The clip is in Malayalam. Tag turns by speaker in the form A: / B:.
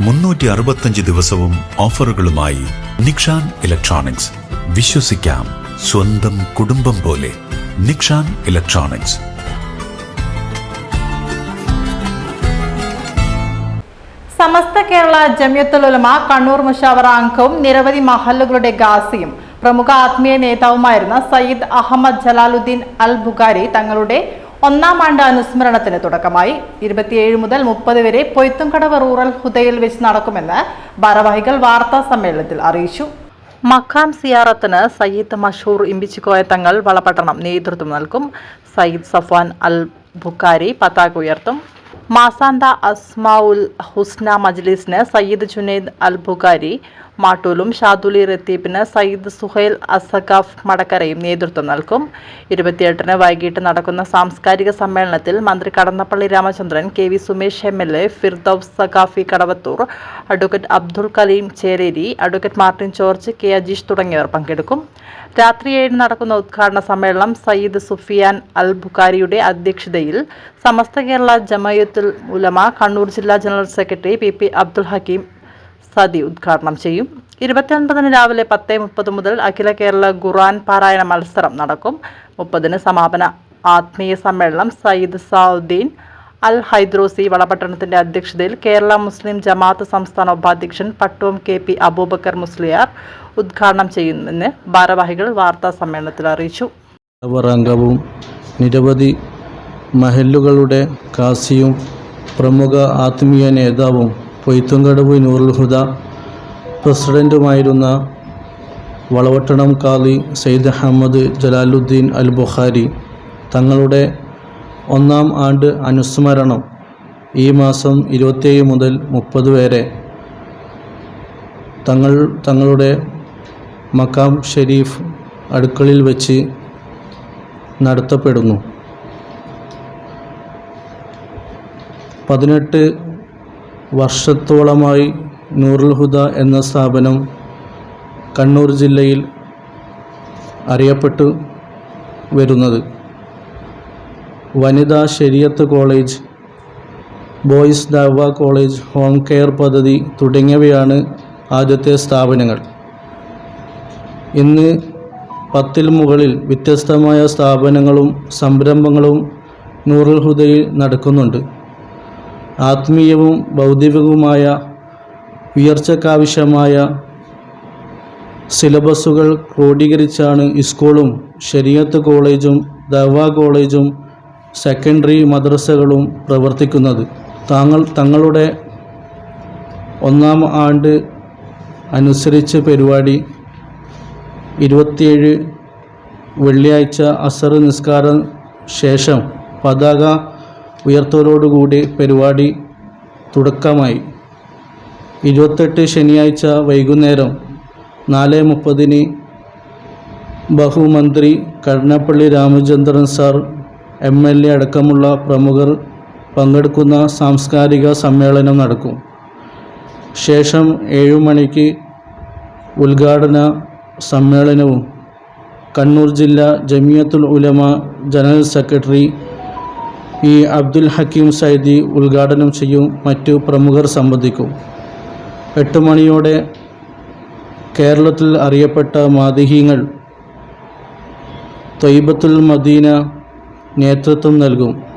A: മുന്നൂറ്റി അറുപത്തഞ്ച് ദിവസവും ഓഫറുകളുമായി നിക്ഷാൻ ഇലക്ട്രോണിക്സ്. വിശ്വസിക്കാം സ്വന്തം കുടുംബം പോലെ. നിക്ഷാൻ ഇലക്ട്രോണിക്സ്.
B: സമസ്ത കേരള ജമ്യത്തുലമ കണ്ണൂർ മുഷാവറ അംഗവും നിരവധി മഹല്ലുകളുടെ ഗാസിയും പ്രമുഖ ആത്മീയ നേതാവുമായിരുന്ന സയ്യിദ് അഹമ്മദ് ജലാലുദ്ദീൻ അൽ ബുഖാരി തങ്ങളുടെ ഒന്നാം ആണ്ട് അനുസ്മരണത്തിന് തുടക്കമായി. ഇരുപത്തിയേഴ് മുതൽ മുപ്പത് വരെ പൊയ്ത്തുംകടവ് റൂറൽ ഹുദയിൽ വെച്ച് നടക്കുമെന്ന് ഭാരവാഹികൾ വാർത്താ സമ്മേളനത്തിൽ അറിയിച്ചു. മക്കാം സിയാറത്തിന് സയ്യിദ് മഷൂർ ഇമ്പിച്ചിക്കോയ തങ്ങൾ വളപട്ടണം നേതൃത്വം നൽകും. സയ്യിദ് സഫ്വാൻ അൽ ബുക്കാരി പതാക ഉയർത്തും. മാസാന്ത അസ്മാഉൽ ഹുസ്ന മജ്ലിസിന് സയ്യിദ് ജുനൈദ് അൽ ബുഖാരി മാട്ടൂലും ഷാദുലി റത്തീബിന് സയ്യിദ് സുഹൈൽ അസഖാഫ് മടക്കരയും നേതൃത്വം നൽകും. ഇരുപത്തിയെട്ടിന് വൈകിട്ട് നടക്കുന്ന സാംസ്കാരിക സമ്മേളനത്തിൽ മന്ത്രി Kadannappally Ramachandran K V Sumesh M L A Firdous Saqafi Kadavathur advocate Abdul Kaleem Chereri advocate Martin George K Ajeesh തുടങ്ങിയവർ പങ്കെടുക്കും. രാത്രി ഏഴിന് നടക്കുന്ന ഉദ്ഘാടന സമ്മേളനം സയ്യിദ് സുഫിയാൻ അൽ ബുഖാരിയുടെ അധ്യക്ഷതയിൽ സമസ്ത കേരള ജമയത്തുൽ ഉലമ കണ്ണൂർ ജില്ലാ general secretary P P Abdul Hakeem Saadi ഉദ്ഘാടനം ചെയ്യും. ഇരുപത്തിയൊൻപതിന് രാവിലെ പത്ത് മുപ്പത് മുതൽ അഖില കേരള ഖുറാൻ പാരായണ മത്സരം നടക്കും. മുപ്പതിന് സമാപന ആത്മീയ സമ്മേളനം സയ്യിദ് സൗദ്ദീൻ അൽ ഹൈദ്രോസി വളപട്ടണത്തിന്റെ അധ്യക്ഷതയിൽ കേരള മുസ്ലിം ജമാഅത്ത് സംസ്ഥാന ഉപാധ്യക്ഷൻ പട്ടുവം കെ പി അബൂബക്കർ മുസ്ലിയാർ ഉദ്ഘാടനം ചെയ്യുമെന്ന് ഭാരവാഹികൾ വാർത്താ സമ്മേളനത്തിൽ അറിയിച്ചു.
C: നിരവധി മഹല്ലുകളുടെ കാസിയും പ്രമുഖ ആത്മീയ നേതാവും പൊയ്ത്തുംകടവ് നൂറുൽ ഹുദ. പ്രസിഡന്റുമായിരുന്ന വളവട്ടണം കാളി സെയ്ദ് അഹമ്മദ് ജലാലുദ്ദീൻ അൽ ബുഖാരി തങ്ങളുടെ ഒന്നാം ആണ്ട് അനുസ്മരണം ഈ മാസം ഇരുപത്തിയേഴ് മുതൽ മുപ്പത് വരെ തങ്ങൾ തങ്ങളുടെ മക്കാം ഷെരീഫ് അടുക്കളിൽ വെച്ച് നടത്തപ്പെടുന്നു. പതിനെട്ട് വർഷത്തോളമായി നൂറുൽ ഹുദ എന്ന സ്ഥാപനം കണ്ണൂർ ജില്ലയിൽ അറിയപ്പെട്ടു വരുന്നത്. വനിതാ ശരിയത്ത് കോളേജ് ബോയ്സ് ദവ കോളേജ് ഹോം കെയർ പദ്ധതി തുടങ്ങിയവയാണ് ആദ്യത്തെ സ്ഥാപനങ്ങൾ. ഇന്ന് പത്തിൽ മുകളിൽ വ്യത്യസ്തമായ സ്ഥാപനങ്ങളും സംരംഭങ്ങളും നൂറുൽ ഹുദയിൽ നടക്കുന്നുണ്ട്. ആത്മീയവും ഭൗതികവുമായ ഉയർച്ചക്കാവശ്യമായ സിലബസുകൾ ക്രോഡീകരിച്ചാണ് സ്കൂളും ശരിയത്ത് കോളേജും ദവ കോളേജും സെക്കൻഡറി മദ്രസകളും പ്രവർത്തിക്കുന്നത്. താങ്കൾ തങ്ങളുടെ ഒന്നാം ആണ്ട് അനുസരിച്ച് പരിപാടി ഇരുപത്തിയേഴ് വെള്ളിയാഴ്ച അസർ നിസ്കാരം ശേഷം പതാക ഉയർത്തലോടുകൂടി പരിപാടി തുടക്കമായി. ഇരുപത്തെട്ട് ശനിയാഴ്ച വൈകുന്നേരം നാല് മുപ്പതിന് ബഹുമന്ത്രി Kadannappally Ramachandran sir M L A അടക്കമുള്ള പ്രമുഖർ പങ്കെടുക്കുന്ന സാംസ്കാരിക സമ്മേളനം നടക്കും. ശേഷം ഏഴു മണിക്ക് ഉദ്ഘാടന സമ്മേളനവും. കണ്ണൂർ ജില്ലാ Jamiyyathul Ulama general secretary E Abdul Hakeem Saidi ഉദ്ഘാടനം ചെയ്യും. മറ്റു പ്രമുഖർ സംബന്ധിക്കും. എട്ട് മണിയോടെ കേരളത്തിൽ അറിയപ്പെട്ട മാതിഹീങ്ങൾ തൊയ്ബത്തുൽ മദീന നേതൃത്വം നൽകും.